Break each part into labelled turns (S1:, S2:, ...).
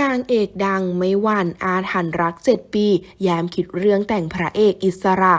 S1: นางเอกดังไม่หวั่นอาถรรพ์รักเจ็ดปียามคิดเรื่องแต่งพระเอกอิสระ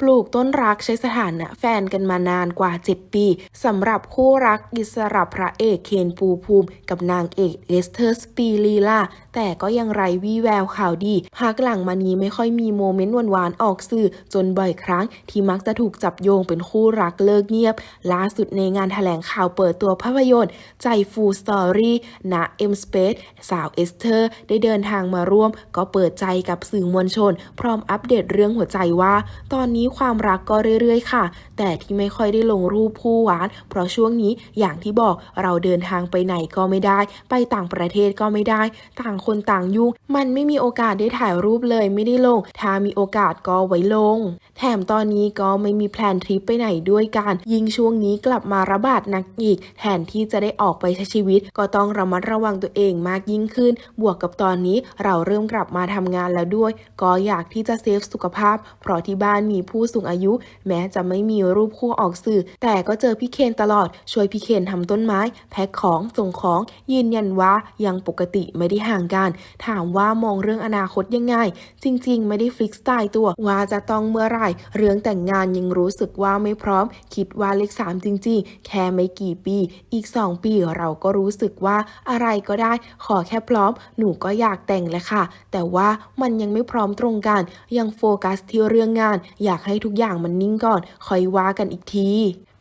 S1: ปลูกต้นรักใช้สถานะแฟนกันมานานกว่า 7 ปีสำหรับคู่รักอิสระพระเอกเคนปูภูมิ กับนางเอกเอสเธอร์สปีลีลา แต่ก็ยังไร้วี่แววข่าวดี พักหลังมานี้ไม่ค่อยมีโมเมนต์หวานๆออกสื่อ จนบ่อยครั้งที่มักจะถูกจับโยงเป็นคู่รักเลิกเงียบ ล่าสุดในงานแถลงข่าวเปิดตัวภาพยนตร์ ใจฟูสตอรี่ณเอ็มสเปซสาวเอสเธอร์ ได้เดินทางมาร่วม ก็เปิดใจกับสื่อมวลชน พร้อมอัปเดตเรื่องหัวใจว่า ตอนนี้ความรักก็เรื่อยๆ ค่ะ แต่ที่ไม่ค่อยได้ลงรูปคู่หวาน เพราะช่วงนี้อย่างที่บอกเราเดินทางไปไหนก็ไม่ได้ ไปต่างประเทศก็ไม่ได้ ต่างคนต่างยุ่งมันไม่มีโอกาสได้ถ่ายรูปเลยไม่ได้ลง ถ้ามีโอกาสก็ไว้ลง แถมตอนนี้ก็ไม่มีแพลนทริปไปไหนด้วยกัน ยิ่งช่วงนี้กลับมาระบาดหนักอีก แทนที่จะได้ออกไปใช้ชีวิต ก็ต้องระมัดระวังตัวเองมากยิ่งขึ้น บวกกับตอนนี้เราเริ่มกลับมาทำงานแล้วด้วย ก็อยากที่จะเซฟสุขภาพ เพราะที่บ้านมีผู้สูงอายุ แม้จะไม่มีรูปคู่ออกสื่อ แต่ก็เจอพี่เคนตลอด ช่วยพี่เคนทำต้นไม้ แพ็คของส่งของ ยืนยันว่ายังปกติไม่ได้ห่างกันกัน ถามว่ามองเรื่องอนาคตยังไง จริง ๆ ไม่ได้ฟิกสไตล์ตัว ว่าจะต้องเมื่อไหร่ เรื่องแต่งงานยังรู้สึกว่าไม่พร้อม คิดว่าเลขสามจริง ๆ แค่ไม่กี่ปี อีก 2 ปีเราก็รู้สึกว่าอะไรก็ได้ ขอแค่พร้อม หนูก็อยากแต่งแหละค่ะ แต่ว่ามันยังไม่พร้อมตรงกัน ยังโฟกัสที่เรื่องงาน อยากให้ทุกอย่างมันนิ่งก่อนค่อยว่ากันอีกที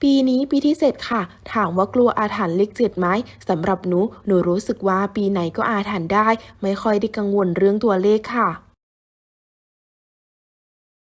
S1: ปีนี้ปีที่เจ็ดค่ะ ถามว่ากลัวอาถรรพ์เลขเจ็ดไหมสำหรับหนูหนูรู้สึกว่าปีไหนก็อาถรรพ์ได้ ไม่ค่อยได้กังวลเรื่องตัวเลขค่ะ